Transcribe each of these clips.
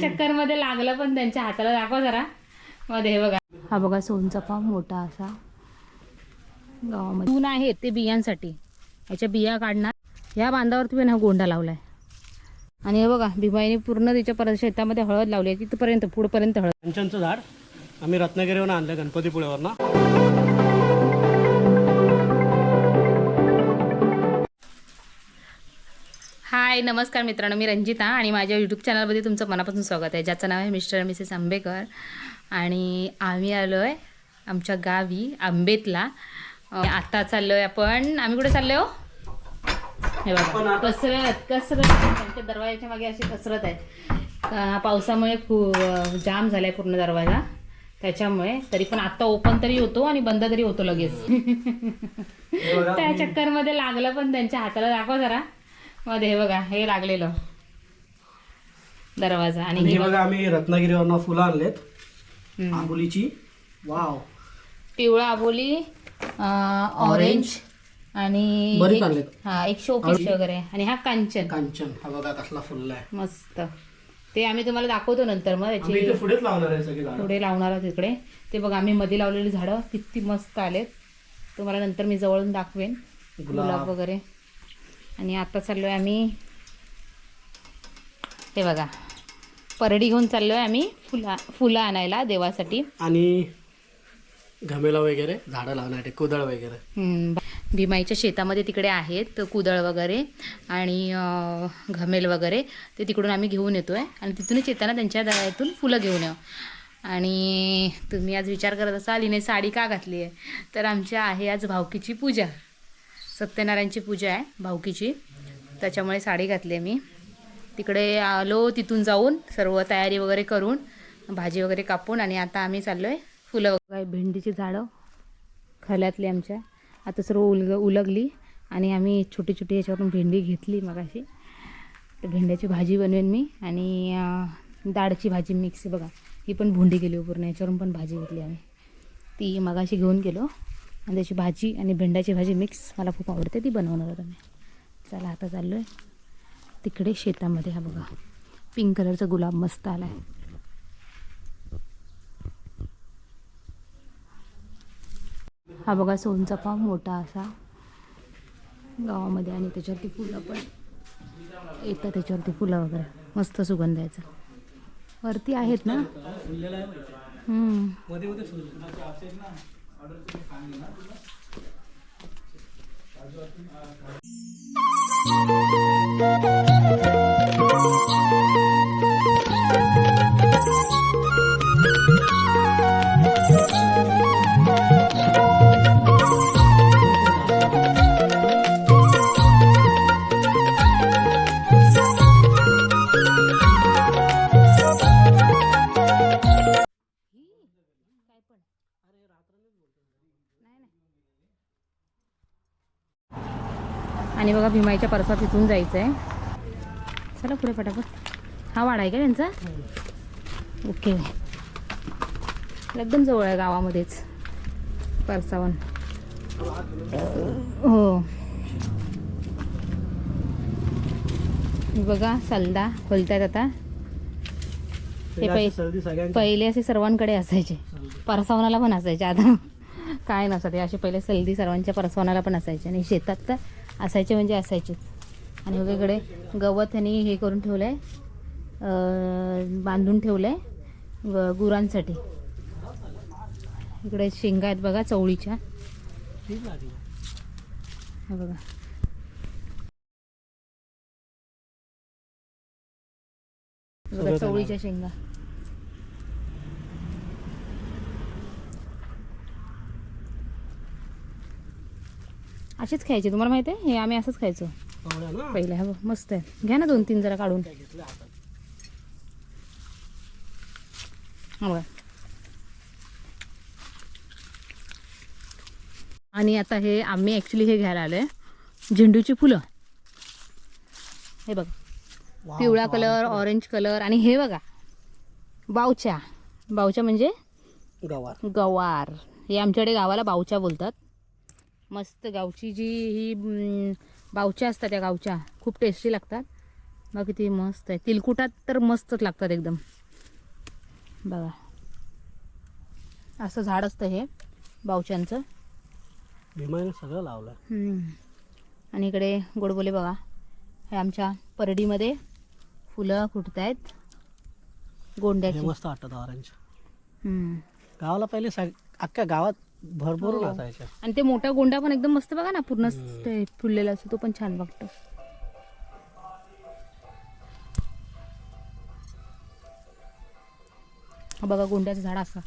चक्करमध्ये लागलं पण त्यांच्या हाताला दाखवा जरा. मध्ये हे बघा. हा बघा सोनचाफा मोठा असा. गावामध्ये. ऊन आहेत ते बियांसाठी. ह्याच्या बिया काढणार. ह्या बांधावरती पण हा गोंडा लावलाय. आणि हे बघा भीमाईने पूर्ण तिच्या परत शेतामध्ये हळद लावली आहे. तिथपर्यंत पुढपर्यंत हळद. कंचनचं झाड. आम्ही रत्नागिरीवरून आणलं गणपतीपुळेवर हाय नमस्कार मित्रांनो मी रंजिता आणि माझ्या यूट्यूब चॅनलमध्ये तुमचं मनापासून स्वागत आहे. ज्याचं नाव आहे मिस्टर मिसेस आंबेकर. आणि आम्ही आलो आहे आमच्या गावी आंबेतला. आता चाललो आहे आपण. आम्ही कुठे चाललो हो? हे बघा कसरत कसरत. त्यांच्या दरवाजाच्या मागे अशी कसरत आहे. पावसामुळे खूप जाम झालाय पूर्ण दरवाजा. त्याच्यामुळे तरी पण आता ओपन तरी होतो आणि बंद तरी होतो लगेच. त्या चक्करमध्ये लागलं पण त्यांच्या हाताला. दाखवा जरा. मध्ये हे बघा हे लागलेलं. दरवाजा आणि हे बघा आम्ही रत्नागिरीवरनं फुलं आणलेत. आंबोलीची. वाव. पिवळा आबोली ऑरेंज आणि हा एक शोपीस वगैरे. आणि हा कांचन. कांचन. हा बघा कसला आहे. मस्त. ते आम्ही तुम्हाला दाखवतो नंतर मग झाड. पुढे लावणार आहोत तिकडे ते बघा आम्ही मध्ये लावलेली झाडं किती मस्त आलेत. तुम्हाला नंतर मी जवळून दाखवेन. गुलाब. वगैरे. आणि आता चाललोय आम्ही हे बघा परडी घेऊन चाललोय आम्ही फुला फुलं आणायला देवासाठी. आणि घमेला वगैरे झाडं लावण्यासाठी कुदळ वगैरे. भीमाईच्या शेतामध्ये तिकडे आहेत कुदळ वगैरे आणि घमेल वगैरे ते तिकडून आम्ही घेऊन येतो आहे आणि तिथूनच येताना त्यांच्या दळ्यातून फुलं घेऊन येऊ. आणि तुम्ही आज विचार करत असाल हिने साडी का घातली आहे तर आमच्या आहे आज भावकीची पूजा. सत्यनारायणची पूजा आहे भावकीची त्याच्यामुळे साडी घातली मी. तिकडे आलो तिथून जाऊन सर्व तयारी वगैरे करून भाजी वगैरे कापून आणि आता आम्ही चाललो आहे फुलं वगैरे. भेंडीची झाडं खल्यातली आमच्या. आता सर्व उलग उलगली आणि आम्ही छोटी छोटी याच्यावरून भेंडी घेतली मगाशी. तर भेंड्याची भाजी बनवेन मी आणि डाळची भाजी मिक्स बघा. ही पण भोंडी केली हो पूर्ण याच्यावरून पण भाजी घेतली आम्ही. ती मगाशी घेऊन गेलो. आणि त्याची भाजी आणि भेंड्याची भाजी मिक्स मला खूप आवडते ती बनवणार आहोत मी चला आता चाललो आहे तिकडे शेतामध्ये हा बघा. पिंक कलरचा गुलाब मस्त आला आहे हा बघा सोनचाफा मोठा असा. गावामध्ये आणि त्याच्यावरती फुलं पण येतात त्याच्यावरती फुलं वगैरे. मस्त सुगंध यायचा वरती आहेत ना? ऑर्डर तुम्ही सांगली ना तुला? आणि बघा भीमाईच्या परसात इथून जायचं आहे चला पुढे पटापट हा वाडा आहे का त्यांचा? ओके. एकदम जवळ आहे गावामध्येच. परसावन हो. बघा सलदा खोलतायत आता. हे पहिले असे सर्वांकडे असायचे. परसावनाला पण असायचे आता. काय नसतं असे पहिले सलदी सर्वांच्या परसवनाला पण असायचे आणि शेतात तर असायचे म्हणजे असायचेच आणि वेगवेगळे गवत त्यांनी हे करून ठेवलं आहे बांधून ठेवलं आहे गुरांसाठी. इकडे शेंगा आहेत बघा चवळीच्या. बघा. चवळीच्या शेंगा. असेच खायचे तुम्हाला माहिती आहे? हे आम्ही असंच खायचो. पहिले हा बघ, मस्त आहे. घ्या ना दोन तीन जरा काढून. बघा. आणि आता हे आम्ही ॲक्च्युली हे घ्यायला आलो आहे झेंडूची फुलं. हे बघा. पिवळा. कलर ऑरेंज कलर आणि हे बघा. बावच्या. बावच्या म्हणजे? गवार. गवार. हे आमच्याकडे गावाला बावच्या बोलतात. मस्त गावची जी ही बावच्या असतात त्या गावच्या खूप टेस्टी लागतात. बघा किती मस्त आहे. तिलकुटात तर मस्तच लागतात एकदम. बघा. असं झाड असतं हे बावच्यांचं. भीमाने सगळं लावलं. आणि इकडे गोडबोले बघा. हे आमच्या परडीमध्ये फुलं फुटत आहेत गोंड्याची. मस्त वाटतं ऑरेंज. गावाला पहिले सग अख्ख्या गावात भरभरून हो. असायच्या आणि ते मोठा गोंडा पण एकदम मस्त बघा ना पूर्ण. ते फुललेला असतो तो पण छान वाटतो हा बघा गोंड्याचं झाड असं.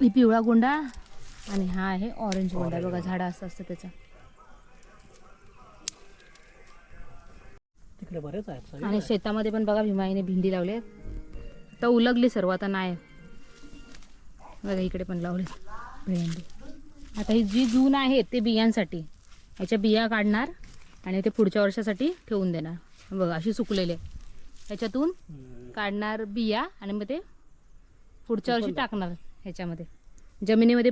ही पिवळा गोंडा आणि हा आहे ऑरेंज गोंडा. बघा झाड असं असतं त्याचं. तिकडे बरेच आहेत सगळे. आणि शेतामध्ये पण बघा भीमाईने भेंडी लावली आता उलगली सर्व आता नाही. बघा इकडे पण लावले भेंडी. आता ही जी जून आहे ते बियांसाठी. ह्याच्या बिया काढणार आणि ते पुढच्या वर्षासाठी ठेवून देणार. बघा अशी सुकलेली ह्याच्यातून. काढणार बिया आणि मग ते पुढच्या वर्षी टाकणार ह्याच्यामध्ये. जमिनीमध्ये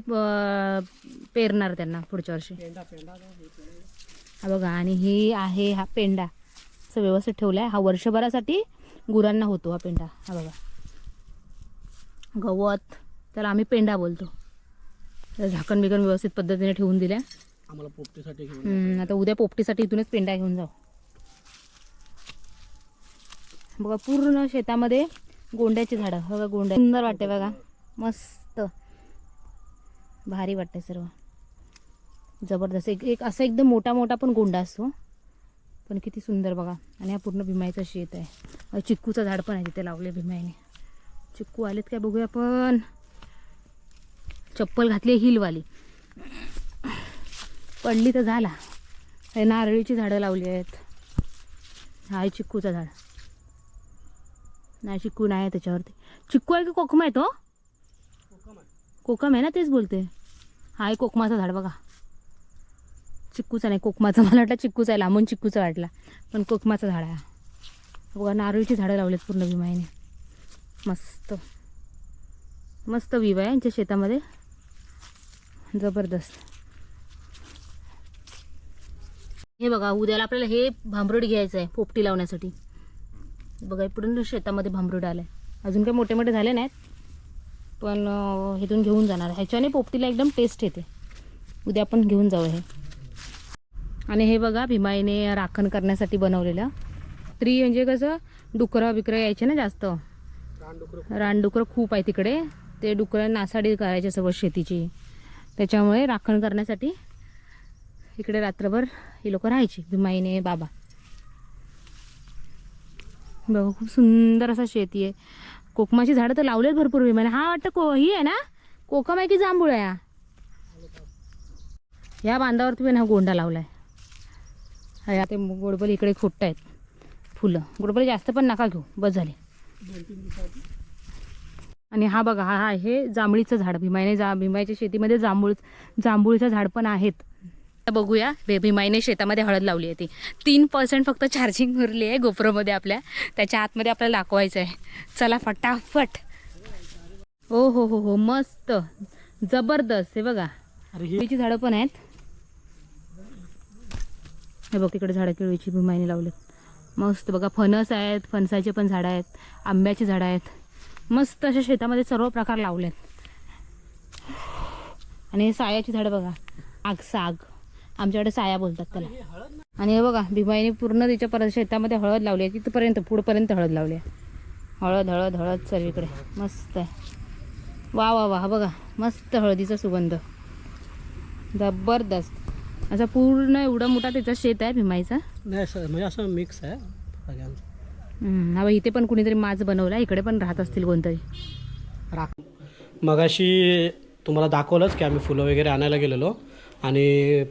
पेरणार त्यांना पुढच्या वर्षी. हा बघा आणि ही आहे हा पेंडा. असं व्यवस्थित ठेवला आहे हा वर्षभरासाठी गुरांना होतो हा पेंडा. हा बघा. गवत त्याला आम्ही पेंडा बोलतो. तर झाकण बिकण व्यवस्थित पद्धतीने ठेवून दिल्या. आम्हाला पोपटीसाठी घेऊन आता उद्या पोपटीसाठी इथूनच पेंडा घेऊन जाऊ. बघा पूर्ण शेतामध्ये गोंड्याची झाडं. बघा गोंड्या. सुंदर वाटते बघा. मस्त. भारी वाटते सर्व. जबरदस्त. एक एक असा एकदम मोठा मोठा पण गोंडा असतो. पण किती सुंदर बघा. आणि हा पूर्ण भीमाईचा शेत आहे. चिक्कूचं झाड पण आहे तिथे लावले भीमाईने. चिक्कू आलेत काय बघूया पण चप्पल घातली हिलवाली. पडली तर झाला. हे नारळीची झाडं लावली आहेत. हा चिक्कूचं झाड. नाही चिक्कू नाही आहे त्याच्यावरती. चिक्कू आहे की कोकम आहे तो? कोकम आहे ना तेच बोलते. हा आहे कोकमाचं झाड बघा. चिक्कूचा नाही कोकमाचा. मला वाटलं चिक्कूचा आहे लांबून चिक्कूचा वाटला. पण कोकमाचं झाड आहे. बघा नारळीची झाडं लावलीत पूर्ण विमायने मस्त. मस्त विवा आहे यांच्या शेतामध्ये. जबरदस्त. हे बघा उद्याला आपल्याला हे भांबरूड घ्यायचं आहे पोपटी लावण्यासाठी. बघा पुढून शेतामध्ये भांबरूड आलं आहे अजून काही मोठे मोठे झाले नाहीत पण इथून घेऊन जाणार ह्याच्याने पोपटीला एकदम टेस्ट येते. उद्या आपण घेऊन जाऊ हे. आणि हे बघा भीमाईने राखण करण्यासाठी बनवलेलं. स्त्री म्हणजे कसं डुकरं बिकरं यायचे ना जास्त. रानडुकरं रानडुकरं खूप आहे तिकडे. ते डुकरं नासाडी करायचे सर्व शेतीची. त्याच्यामुळे राखण करण्यासाठी इकडे रात्रभर ही लोक राहायची भीमाईने बाबा. बघा खूप सुंदर असा शेती आहे. कोकमाची झाडं तर लावलेत भरपूर भीमाने हा वाटतं को ही आहे ना? कोकम आहे की जांभूळ आहे हा? या बांधावरती तुम्ही हा गोंडा लावलाय. आहे ते गोडबल इकडे खोट्ट आहेत. फुलं. गोडबल जास्त पण नका घेऊ. बस झाले. दोन तीन दिवसात आणि हा बघा हा आहे जांभळीचं झाड. भीमाईने जा भीमाईच्या शेतीमध्ये जांभूळ जांभूळचं झाड पण आहेत. बघूया भीमाईने शेतामध्ये हळद लावली आहे ती. तीन पर्सेंट फक्त चार्जिंग उरली आहे गोप्रोमध्ये आपल्या. त्याच्या आतमध्ये आपल्याला दाखवायचं आहे. चला फटाफट. हो हो हो हो मस्त. जबरदस्त. हे बघा. ही केळीची झाडं पण आहेत. हे बघ तिकडे झाडं केळीची भीमाईने लावलेत. मस्त बघा फणस आहेत. फणसाचे पण झाडं आहेत. आंब्याची झाडं आहेत. मस्त अशा शेतामध्ये सर्व प्रकार लावलेत. आणि हे सायाची झाडं बघा. आग साग. आमच्याकडे साया बोलतात त्याला. आणि हे बघा भीमाईने पूर्ण तिच्या परत शेतामध्ये हळद लावली आहे. तिथपर्यंत पुढपर्यंत हळद लावली आहे. हळद हळद हळद सर्वीकडे मस्त आहे. वा वा वा. बघा मस्त हळदीचा सुगंध. जबरदस्त. असा पूर्ण एवढा मोठा त्याचा शेत आहे भीमाईचा? नाही सर म्हणजे असं मिक्स आहे. सगळ्यांचं हा इथे पण कुणीतरी माज बनवला इकडे पण राहत असतील कोणतरी. राख. मगाशी तुम्हाला दाखवलंच की आम्ही फुलं वगैरे आणायला गेलेलो आणि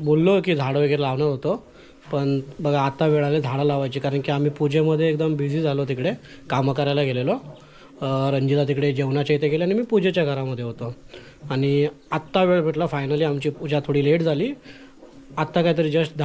बोललो की झाडं वगैरे लावणार होतो पण बघा आता वेळ आली झाडं लावायची कारण की आम्ही पूजेमध्ये एकदम बिझी झालो तिकडे कामं करायला गेलेलो. रंजिता तिकडे जेवणाच्या इथे गेले आणि मी पूजेच्या घरामध्ये होतो. आणि आत्ता वेळ भेटला फायनली आमची पूजा थोडी लेट झाली. आत्ता काहीतरी जस्ट